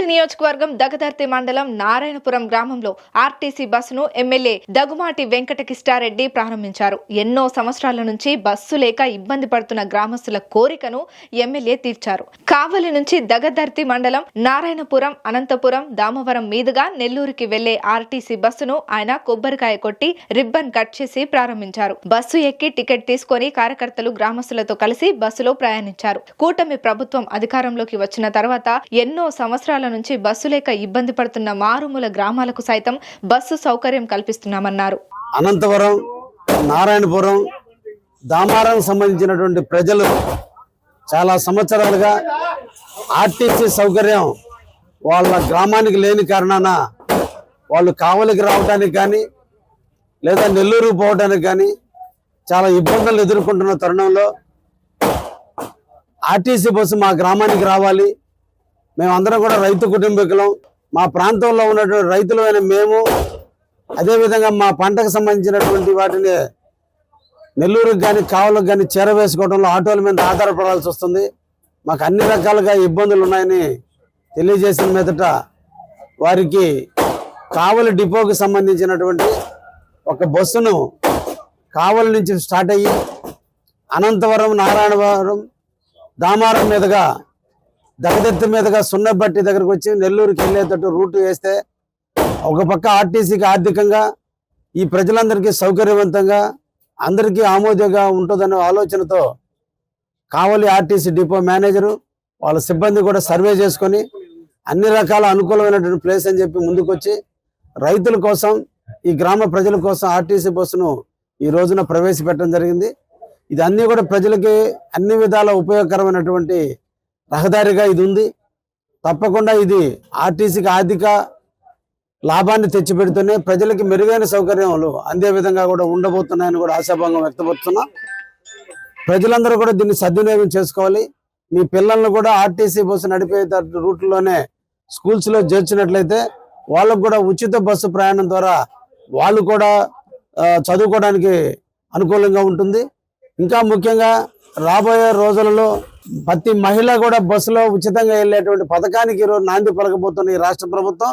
కావలి నియోజకవర్గం దగదర్తి మండలం నారాయణపురం గ్రామంలో ఆర్టీసీ బస్సును ఎమ్మెల్యే దగుమాటి వెంకట కిష్టారెడ్డి ప్రారంభించారు. ఎన్నో సంవత్సరాల నుంచి బస్సు లేక ఇబ్బంది పడుతున్న గ్రామస్తుల కోరికను ఎమ్మెల్యే తీర్చారు. కావలి నుంచి దగదర్తి మండలం నారాయణపురం అనంతపురం దామవరం మీదుగా నెల్లూరుకి వెళ్ళే ఆర్టీసీ బస్సును ఆయన కొబ్బరికాయ కొట్టి రిబ్బన్ కట్ చేసి ప్రారంభించారు. బస్సు ఎక్కి టికెట్ తీసుకొని కార్యకర్తలు గ్రామస్తులతో కలిసి బస్సులో ప్రయాణించారు. కూటమి ప్రభుత్వం అధికారంలోకి వచ్చిన తర్వాత ఎన్నో సంవత్సరాల నుంచి బస్సు లేక ఇబ్బంది పడుతున్న మారుమూల గ్రామాలకు సైతం బస్సు సౌకర్యం కల్పిస్తున్నామన్నారు. అనంతపురం నారాయణపురం దామారం సంబంధించినటువంటి ప్రజలు చాలా సంవత్సరాలుగా ఆర్టీసీ సౌకర్యం వాళ్ళ గ్రామానికి లేని కారణాన వాళ్ళు కావలికి రావడానికి కానీ లేదా నెల్లూరు పోవడానికి కానీ చాలా ఇబ్బందులు ఎదుర్కొంటున్న తరుణంలో ఆర్టీసీ బస్సు మా గ్రామానికి రావాలి. మేమందరం కూడా రైతు కుటుంబీకులం. మా ప్రాంతంలో ఉన్నటువంటి రైతులమైన మేము అదేవిధంగా మా పంటకు సంబంధించినటువంటి వాటిని నెల్లూరుకి కానీ కావలకు కానీ చేరవేసుకోవడంలో ఆటోల మీద ఆధారపడాల్సి వస్తుంది. మాకు అన్ని రకాలుగా ఇబ్బందులు ఉన్నాయని తెలియజేసిన మీదట వారికి కావలి డిపోకి సంబంధించినటువంటి ఒక బస్సును కావలి నుంచి స్టార్ట్ అయ్యి అనంతవరం నారాయణవరం దామారం మీదుగా దగదెత్తి మీదుగా సున్నబట్టి దగ్గరకు వచ్చి నెల్లూరుకి వెళ్ళేటట్టు రూట్ వేస్తే ఒక పక్క ఆర్టీసీకి ఆర్థికంగా ఈ ప్రజలందరికీ సౌకర్యవంతంగా అందరికీ ఆమోదంగా ఉంటుందనే ఆలోచనతో కావలి ఆర్టీసీ డిపో మేనేజరు వాళ్ళ సిబ్బంది కూడా సర్వే చేసుకొని అన్ని రకాల అనుకూలమైనటువంటి ప్లేస్ అని చెప్పి ముందుకొచ్చి రైతుల కోసం ఈ గ్రామ ప్రజల కోసం ఆర్టీసీ బస్సును ఈ రోజున ప్రవేశపెట్టడం జరిగింది. ఇది అన్ని కూడా ప్రజలకి అన్ని విధాల ఉపయోగకరమైనటువంటి రహదారిగా ఇది ఉంది. తప్పకుండా ఇది ఆర్టీసీకి ఆర్థిక లాభాన్ని తెచ్చిపెడుతూనే ప్రజలకి మెరుగైన సౌకర్యాలు అందే విధంగా కూడా ఉండబోతున్నాయని కూడా ఆశాభంగం వ్యక్తపరుస్తున్నా. ప్రజలందరూ కూడా దీన్ని సద్వినియోగం చేసుకోవాలి. మీ పిల్లల్ని కూడా ఆర్టీసీ బస్సు నడిపే రూట్లోనే స్కూల్స్లో చేర్చినట్లయితే వాళ్ళకు కూడా ఉచిత బస్సు ప్రయాణం ద్వారా వాళ్ళు కూడా చదువుకోవడానికి అనుకూలంగా ఉంటుంది. ఇంకా ముఖ్యంగా రాబోయే రోజులలో ప్రతి మహిళ కూడా బస్సులో ఉచితంగా వెళ్ళేటువంటి పథకానికి ఈరోజు నాంది పలకబోతున్న ఈ రాష్ట్ర ప్రభుత్వం.